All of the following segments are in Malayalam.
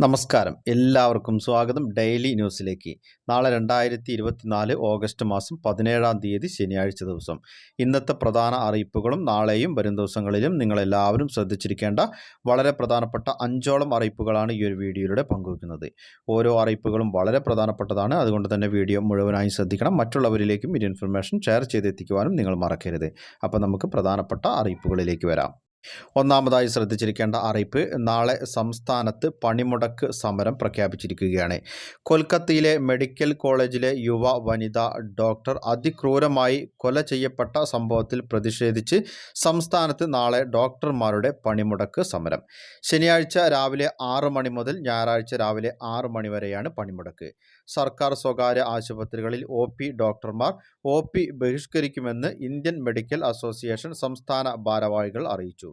നമസ്കാരം. എല്ലാവർക്കും സ്വാഗതം ഡെയിലി ന്യൂസിലേക്ക്. നാളെ രണ്ടായിരത്തി ഇരുപത്തിനാല് ഓഗസ്റ്റ് മാസം പതിനേഴാം തീയതി ശനിയാഴ്ച ദിവസം. ഇന്നത്തെ പ്രധാന അറിയിപ്പുകളും നാളെയും വരും ദിവസങ്ങളിലും നിങ്ങളെല്ലാവരും ശ്രദ്ധിച്ചിരിക്കേണ്ട വളരെ പ്രധാനപ്പെട്ട അഞ്ചോളം അറിയിപ്പുകളാണ് ഈ ഒരു വീഡിയോയിലൂടെ പങ്കുവയ്ക്കുന്നത്. ഓരോ അറിയിപ്പുകളും വളരെ പ്രധാനപ്പെട്ടതാണ്. അതുകൊണ്ട് തന്നെ വീഡിയോ മുഴുവനായി ശ്രദ്ധിക്കണം. മറ്റുള്ളവരിലേക്കും ഈ ഇൻഫർമേഷൻ ഷെയർ ചെയ്തെത്തിക്കുവാനും നിങ്ങൾ മറക്കരുത്. അപ്പോൾ നമുക്ക് പ്രധാനപ്പെട്ട അറിയിപ്പുകളിലേക്ക് വരാം. ഒന്നാമതായി ശ്രദ്ധിച്ചിരിക്കേണ്ട അറിയിപ്പ് നാളെ സംസ്ഥാനത്ത് പണിമുടക്ക് സമരം പ്രഖ്യാപിച്ചിരിക്കുകയാണ്. കൊൽക്കത്തയിലെ മെഡിക്കൽ കോളേജിലെ യുവ വനിത ഡോക്ടർ അതിക്രൂരമായി കൊല ചെയ്യപ്പെട്ട സംഭവത്തിൽ പ്രതിഷേധിച്ച് സംസ്ഥാനത്ത് നാളെ ഡോക്ടർമാരുടെ പണിമുടക്ക് സമരം. ശനിയാഴ്ച രാവിലെ ആറ് മണി മുതൽ ഞായറാഴ്ച രാവിലെ ആറ് മണി വരെയാണ് പണിമുടക്ക്. സർക്കാർ സ്വകാര്യ ആശുപത്രികളിൽ ഒ പി ഡോക്ടർമാർ ഒ പി ബഹിഷ്കരിക്കുമെന്ന് ഇന്ത്യൻ മെഡിക്കൽ അസോസിയേഷൻ സംസ്ഥാന ഭാരവാഹികൾ അറിയിച്ചു.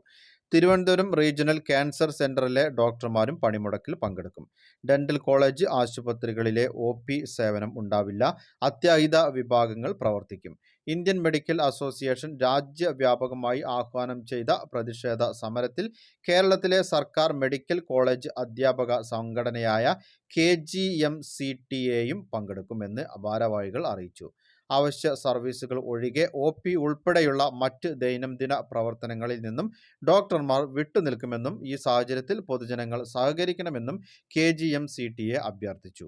തിരുവനന്തപുരം റീജിയണൽ ക്യാൻസർ സെന്ററിലെ ഡോക്ടർമാരും പണിമുടക്കിൽ പങ്കെടുക്കും. ഡെന്റൽ കോളേജ് ആശുപത്രികളിലെ ഒ സേവനം ഉണ്ടാവില്ല. അത്യാഹിത വിഭാഗങ്ങൾ പ്രവർത്തിക്കും. ഇന്ത്യൻ മെഡിക്കൽ അസോസിയേഷൻ രാജ്യവ്യാപകമായി ആഹ്വാനം ചെയ്ത പ്രതിഷേധ സമരത്തിൽ കേരളത്തിലെ സർക്കാർ മെഡിക്കൽ കോളേജ് അധ്യാപക സംഘടനയായ K G M C T എയും പങ്കെടുക്കുമെന്ന് ഭാരവാഹികൾ അറിയിച്ചു. അവശ്യ സർവീസുകൾ ഒഴികെ ഒ പി ഉൾപ്പെടെയുള്ള മറ്റ് ദൈനംദിന പ്രവർത്തനങ്ങളിൽ നിന്നും ഡോക്ടർമാർ വിട്ടുനിൽക്കുമെന്നും ഈ സാഹചര്യത്തിൽ പൊതുജനങ്ങൾ സഹകരിക്കണമെന്നും K G M C T A അഭ്യർത്ഥിച്ചു.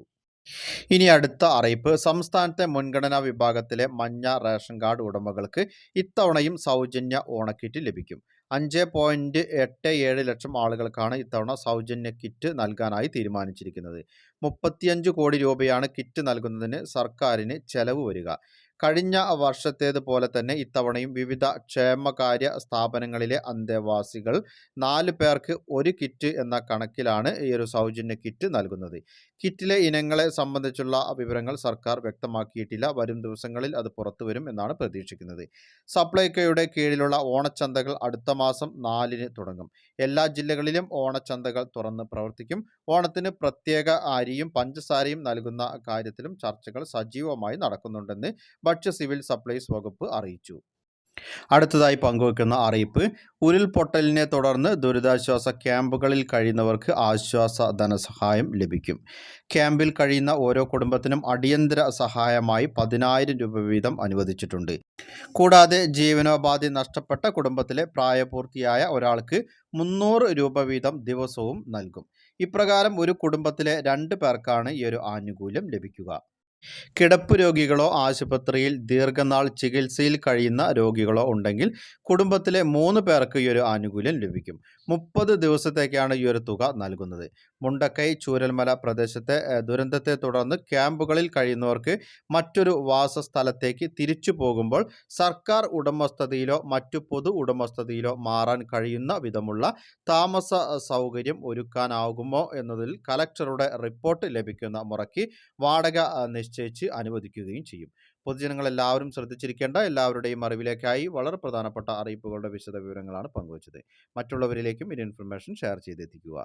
ഇനി അടുത്ത അറിയിപ്പ്. സംസ്ഥാനത്തെ മുൻഗണനാ വിഭാഗത്തിലെ മഞ്ഞ റേഷൻ കാർഡ് ഉടമകൾക്ക് ഇത്തവണയും സൗജന്യ ഓണക്കിറ്റ് ലഭിക്കും. അഞ്ച് പോയിന്റ് എട്ട് ഏഴ് ലക്ഷം ആളുകൾക്കാണ് ഇത്തവണ സൗജന്യ കിറ്റ് നൽകാനായി തീരുമാനിച്ചിരിക്കുന്നത്. മുപ്പത്തിയഞ്ച് കോടി രൂപയാണ് കിറ്റ് നൽകുന്നതിന് സർക്കാരിന് ചെലവ് വരിക. കഴിഞ്ഞ വർഷത്തേതുപോലെ തന്നെ ഇത്തവണയും വിവിധ ക്ഷേമകാര്യ സ്ഥാപനങ്ങളിലെ അന്തേവാസികൾ നാല് പേർക്ക് ഒരു കിറ്റ് എന്ന കണക്കിലാണ് ഈ ഒരു സൗജന്യ കിറ്റ് നൽകുന്നത്. കിറ്റിലെ ഇനങ്ങളെ സംബന്ധിച്ചുള്ള വിവരങ്ങൾ സർക്കാർ വ്യക്തമാക്കിയിട്ടില്ല. വരും ദിവസങ്ങളിൽ അത് പുറത്തു വരും എന്നാണ് പ്രതീക്ഷിക്കുന്നത്. സപ്ലൈകോയുടെ കീഴിലുള്ള ഓണച്ചന്തകൾ അടുത്ത മാസം നാലിന് തുടങ്ങും. എല്ലാ ജില്ലകളിലും ഓണച്ചന്തകൾ തുറന്ന് പ്രവർത്തിക്കും. ഓണത്തിന് പ്രത്യേക അരിയും പഞ്ചസാരയും നൽകുന്ന കാര്യത്തിലും ചർച്ചകൾ സജീവമായി നടക്കുന്നുണ്ടെന്ന് ഭക്ഷ്യ സിവിൽ സപ്ലൈസ് വകുപ്പ് അറിയിച്ചു. അടുത്തതായി പങ്കുവെക്കുന്ന അറിയിപ്പ് ഉരുൾപൊട്ടലിനെ തുടർന്ന് ദുരിതാശ്വാസ ക്യാമ്പുകളിൽ കഴിയുന്നവർക്ക് ആശ്വാസ ധനസഹായം ലഭിക്കും. ക്യാമ്പിൽ കഴിയുന്ന ഓരോ കുടുംബത്തിനും അടിയന്തര സഹായമായി പതിനായിരം രൂപ വീതം അനുവദിച്ചിട്ടുണ്ട്. കൂടാതെ ജീവനോപാധി നഷ്ടപ്പെട്ട കുടുംബത്തിലെ പ്രായപൂർത്തിയായ ഒരാൾക്ക് മുന്നൂറ് രൂപ വീതം ദിവസവും നൽകും. ഇപ്രകാരം ഒരു കുടുംബത്തിലെ രണ്ട് പേർക്കാണ് ഈ ഒരു ആനുകൂല്യം ലഭിക്കുക. കിടപ്പ് രോഗികളോ ആശുപത്രിയിൽ ദീർഘനാൾ ചികിത്സയിൽ കഴിയുന്ന രോഗികളോ ഉണ്ടെങ്കിൽ കുടുംബത്തിലെ മൂന്ന് പേർക്ക് ഈ ഒരു ആനുകൂല്യം ലഭിക്കും. മുപ്പത് ദിവസത്തേക്കാണ് ഈ ഒരു തുക നൽകുന്നത്. മുണ്ടക്കൈ ചൂരൽമല പ്രദേശത്തെ ദുരന്തത്തെ തുടർന്ന് ക്യാമ്പുകളിൽ കഴിയുന്നവർക്ക് മറ്റൊരു വാസസ്ഥലത്തേക്ക് തിരിച്ചു പോകുമ്പോൾ സർക്കാർ ഉടമസ്ഥതയിലോ മറ്റു പൊതു ഉടമസ്ഥതയിലോ മാറാൻ കഴിയുന്ന വിധമുള്ള താമസ സൗകര്യം ഒരുക്കാനാകുമോ എന്നതിൽ കലക്ടറുടെ റിപ്പോർട്ട് ലഭിക്കുന്ന മുറയ്ക്ക് വാടക നിശ്ചയിച്ച് അനുവദിക്കുകയും ചെയ്യും. പൊതുജനങ്ങൾ എല്ലാവരും ശ്രദ്ധിച്ചിരിക്കേണ്ട എല്ലാവരുടെയും അറിവിലേക്കായി വളരെ പ്രധാനപ്പെട്ട അറിയിപ്പുകളുടെ വിശദവിവരങ്ങളാണ് പങ്കുവച്ചത്. മറ്റുള്ളവരിലേക്കും ഇൻഫർമേഷൻ ഷെയർ ചെയ്തെത്തിക്കുക.